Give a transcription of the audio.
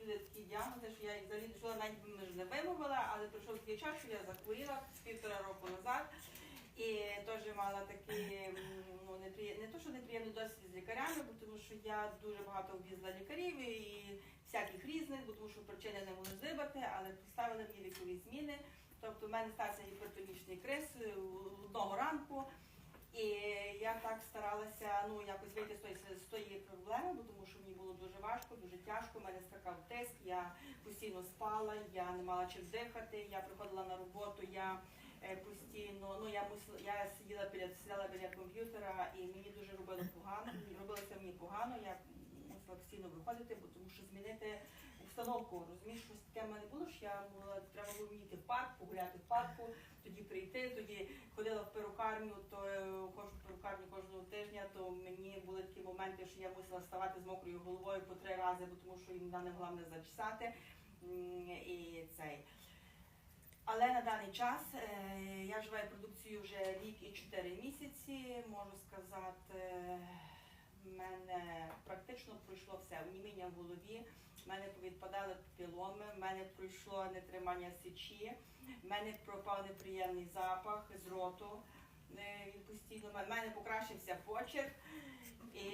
люди такі діагнози, що я їх взагалі що навіть би не вимовила, але пройшов такий час, що я захворіла півтора року назад. І теж мала такий, ну, неприє- не то, що неприємний досвід з лікарями, бо тому що я дуже багато об'їздила лікарів і всяких різних, бо тому що причини не можу здибати, але поставили мені вікові зміни. Тобто в мене стався гіпертонічний криз е, одного ранку. І я так старалася ну якось вийти з тої з тої проблеми, бо тому що мені було дуже важко, тяжко. У мене скакав тиск, я постійно спала, я не мала чим дихати. Я приходила на роботу, я е, постійно, ну я мусила, я сиділа біля сиділа біля комп'ютера, і мені дуже робило погано. Робилося мені погано. Я мусила постійно виходити, бо тому що змінити обстановку. Розумієш, щось таке в мене було, що я могла треба було мені йти в парк, погуляти в парку, тоді прийти, тоді ходила в перукарню, то е, кожну перукарню кожного тижня, то мені були такі моменти, що я мусила вставати з мокрою головою по три рази, бо тому що їм не могла мене зачесати. І цей. Але на даний час е, я вживаю продукцію вже рік і чотири місяці. Можу сказати, в мене практично пройшло все. Оніміння в голові, в мене повідпадали піломи, в мене пройшло нетримання сечі, в мене пропав неприємний запах з роту. Е, Він постійно в мене покращився почерк і